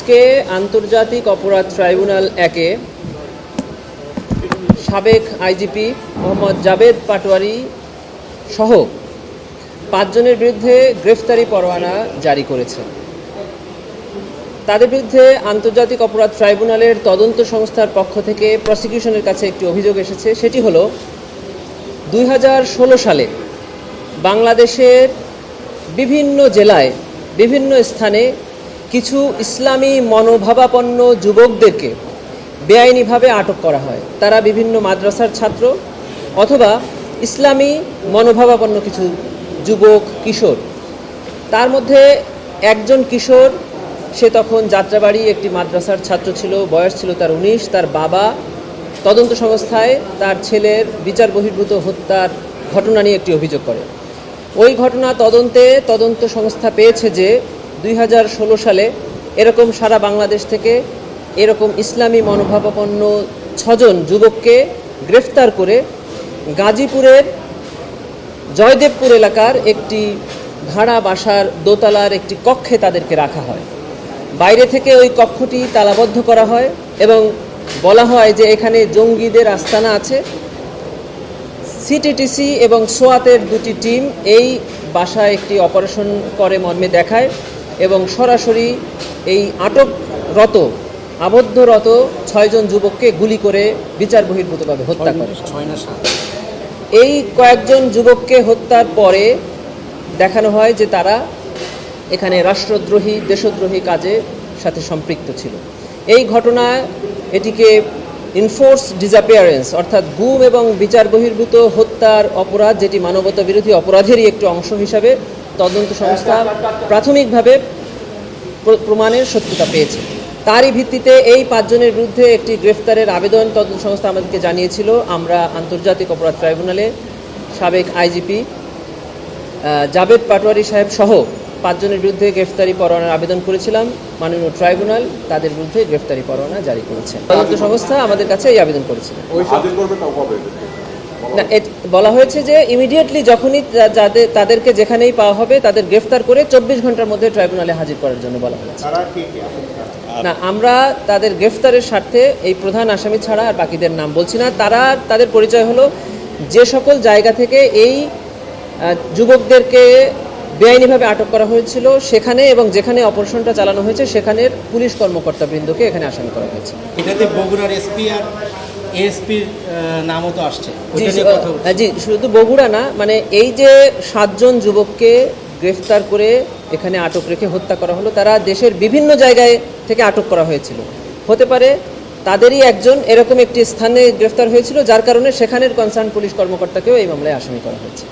আজকে আন্তর্জাতিক অপরাধ ট্রাইব্যুনাল একে সাবেক আইজিপি মোহাম্মদ জাবেদ পাটোয়ারি সহ পাঁচজনের বিরুদ্ধে গ্রেফতারি পরোয়ানা জারি করেছে। তাদের বিরুদ্ধে আন্তর্জাতিক অপরাধ ট্রাইব্যুনালের তদন্ত সংস্থার পক্ষ থেকে প্রসিকিউশনের কাছে একটি অভিযোগ এসেছে। সেটি হলো, দুই সালে বাংলাদেশের বিভিন্ন জেলায় বিভিন্ন স্থানে কিছু ইসলামী মনোভাবাপন্ন যুবকদেরকে বেআইনিভাবে আটক করা হয়। তারা বিভিন্ন মাদ্রাসার ছাত্র অথবা ইসলামী মনোভাবাপন্ন কিছু যুবক, কিশোর। তার মধ্যে একজন কিশোর, সে তখন যাত্রাবাড়ি একটি মাদ্রাসার ছাত্র ছিল, বয়স ছিল তার উনিশ, তার বাবা তদন্ত সংস্থায় তার ছেলের বিচার বহির্ভূত হত্যার ঘটনা নিয়ে একটি অভিযোগ করে। ওই ঘটনা তদন্তে তদন্ত সংস্থা পেয়েছে যে দুই হাজার ষোলো সালে এরকম সারা বাংলাদেশ থেকে এরকম ইসলামী মনোভাবাপন্ন ছজন যুবককে গ্রেফতার করে গাজীপুরের জয়দেবপুর এলাকার একটি ভাড়া বাসার দোতলার একটি কক্ষে তাদেরকে রাখা হয়। বাইরে থেকে ওই কক্ষটি তালাবদ্ধ করা হয় এবং বলা হয় যে এখানে জঙ্গিদের আস্তানা আছে। সিটিটিসি এবং সোয়াতের দুটি টিম এই বাসায় একটি অপারেশন করে মর্মে দেখায়। এবং সরাসরি এই আটকরত আবদ্ধরত ছয়জন যুবককে গুলি করে বিচার বহির্ভূতভাবে হত্যা করে। এই কয়েকজন যুবককে হত্যার পরে দেখানো হয় যে তারা এখানে রাষ্ট্রদ্রোহী দেশদ্রোহী কাজে সাথে সম্পৃক্ত ছিল। এই ঘটনায় এটিকে ইনফোর্স ডিসঅ্যাপিয়ারেন্স অর্থাৎ গুম এবং বিচার বহির্ভূত হত্যার অপরাধ যেটি মানবতা বিরোধী অপরাধেরই একটি অংশ হিসাবে তদন্ত সংস্থা প্রাথমিকভাবে প্রমাণের সত্যতা পেয়েছে। তারই ভিত্তিতে এই পাঁচজনের বিরুদ্ধে একটি গ্রেফতারের আবেদন তদন্ত সংস্থা আমাদেরকে জানিয়েছিল। আমরা আন্তর্জাতিক অপরাধ ট্রাইব্যুনালে সাবেক আইজিপি জাভেদ পাটোয়ারি সাহেব সহ পাঁচজনের বিরুদ্ধে গ্রেফতারি পরোয়ানার আবেদন করেছিলাম। মাননীয় ট্রাইব্যুনাল তাদের বিরুদ্ধে গ্রেফতারি পরোয়ানা জারি করেছে। তদন্ত সংস্থা আমাদের কাছে এই আবেদন করেছিল। না বলা হয়েছে যে ইমিডিয়েটলি যখনই যাদের তাদেরকে যেখানেই পাওয়া হবে তাদের গ্রেফতার করে চব্বিশ ঘণ্টার মধ্যে ট্রাইব্যুনালে হাজির করার জন্য বলা হয়েছে। তারা কে কে? না আমরা তাদের গ্রেফতারের স্বার্থে এই প্রধান আসামি ছাড়া আর বাকিদের নাম বলছি না। তারা তাদের পরিচয় হলো যে সকল জায়গা থেকে এই যুবকদেরকে বেআইনিভাবে আটক করা হয়েছিল। সেখানে এবং যেখানে অপারেশনটা চালানো হয়েছে সেখানের পুলিশ কর্মকর্তাবৃন্দকে এখানে আসামি করা হয়েছে। এটাতে বগুড়ার এসপি আর এএসপির নামও তো আসছে। জি শুধু বগুড়া না মানে এই যে সাতজন যুবককে গ্রেফতার করে এখানে আটক রেখে হত্যা করা হলো তারা দেশের বিভিন্ন জায়গায় থেকে আটক করা হয়েছিল। হতে পারে তাদেরই একজন এরকম একটি স্থানে গ্রেফতার হয়েছিল যার কারণে সেখানের কনসার্ন পুলিশ কর্মকর্তাকেও এই মামলায় আসামি করা হয়েছে।